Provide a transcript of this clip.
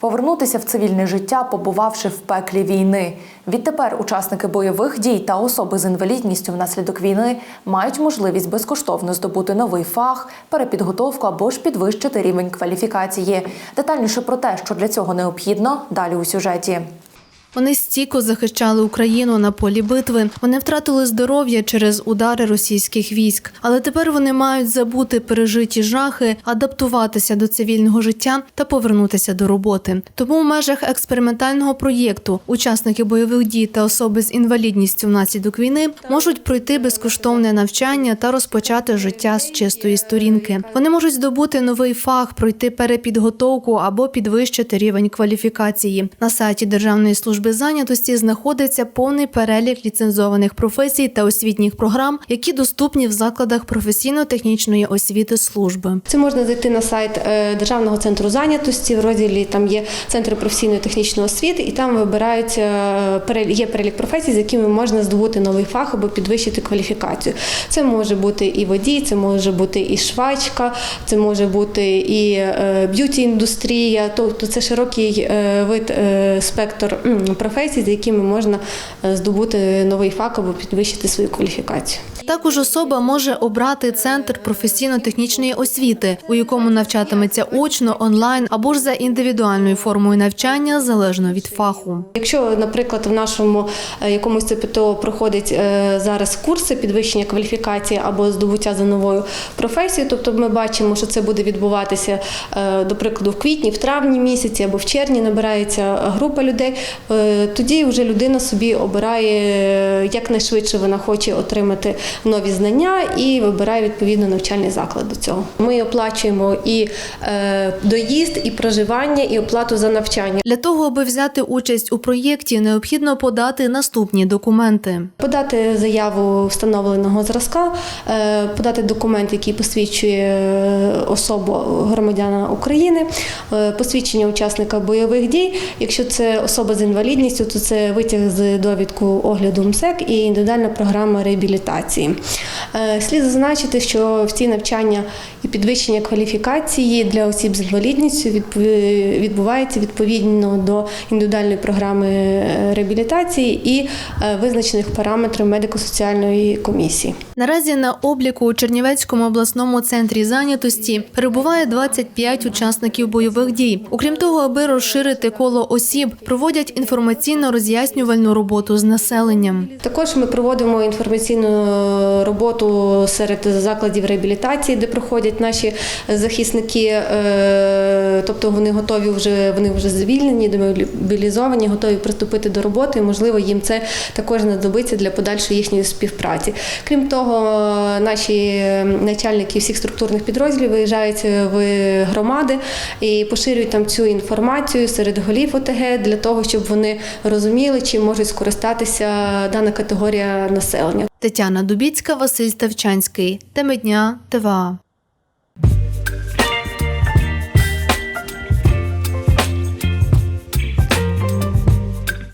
повернутися в цивільне життя, побувавши в пеклі війни. Відтепер учасники бойових дій та особи з інвалідністю внаслідок війни мають можливість безкоштовно здобути новий фах, перепідготовку або ж підвищити рівень кваліфікації. Детальніше про те, що для цього необхідно, далі у сюжеті. Вони стійко захищали Україну на полі битви. Вони втратили здоров'я через удари російських військ, але тепер вони мають забути пережиті жахи, адаптуватися до цивільного життя та повернутися до роботи. Тому в межах експериментального проєкту учасники бойових дій та особи з інвалідністю внаслідок війни можуть пройти безкоштовне навчання та розпочати життя з чистої сторінки. Вони можуть здобути новий фах, пройти перепідготовку або підвищити рівень кваліфікації. На сайті Державної служби зайнятості знаходиться повний перелік ліцензованих професій та освітніх програм, які доступні в закладах професійно-технічної освіти служби. Це можна зайти на сайт е, Державного центру зайнятості. В розділі там є центр професійної технічної освіти, і там вибираються е, є перелік професій, з якими можна здобути новий фах або підвищити кваліфікацію. Це може бути і водій, це може бути і швачка, це може бути і б'юті індустрія. Тобто це широкий е, вид е, спектр професій, з якими можна е, здобути новий фах або підвищити свою кваліфікацію. Також особа може обрати центр професійно-технічної освіти, у якому навчатиметься очно, онлайн або ж за індивідуальною формою навчання залежно від фаху. Якщо, наприклад, в нашому е, якомусь ЦПТО проходить е, зараз курси підвищення кваліфікації або здобуття за новою професією, тобто ми бачимо, що це буде відбуватися, до прикладу, в квітні, в травні місяці або в червні набирається група людей, тоді вже людина собі обирає е, якнайшвидше вона хоче отримати нові знання і вибирає відповідно навчальний заклад до цього. Ми оплачуємо і е, доїзд, і проживання, і оплату за навчання. Для того, аби взяти участь у проєкті, необхідно подати наступні документи. Подати заяву встановленого зразка, е, подати документ, який посвідчує е, особу громадяна України, е, посвідчення учасника бойових дій. Якщо це особа з інвалідністю, то це витяг з довідку огляду МСЕК і індивідуальна програма реабілітації. Е, Слід зазначити, що всі навчання і підвищення кваліфікації для осіб з інвалідністю відбувається відповідно до індивідуальної програми е, реабілітації і е, визначених параметрів медико-соціальної комісії. Наразі на обліку у Чернівецькому обласному центрі зайнятості перебуває 25 учасників бойових дій. Окрім того, аби розширити коло осіб, проводять інформаційно-роз'яснювальну роботу з населенням. Також ми проводимо інформаційну роботу серед закладів реабілітації, де проходять наші захисники, е, тобто вони готові вже вони вже звільнені, демобілізовані, готові приступити до роботи. і, Можливо, їм це також знадобиться для подальшої їхньої співпраці. Крім того, наші начальники всіх структурних підрозділів виїжджають в громади і поширюють там цю інформацію серед голів ОТГ для того, щоб розуміли, чим можуть скористатися дана категорія населення. Тетяна Дубіцька, Василь Ставчанський. Теми дня ТВА.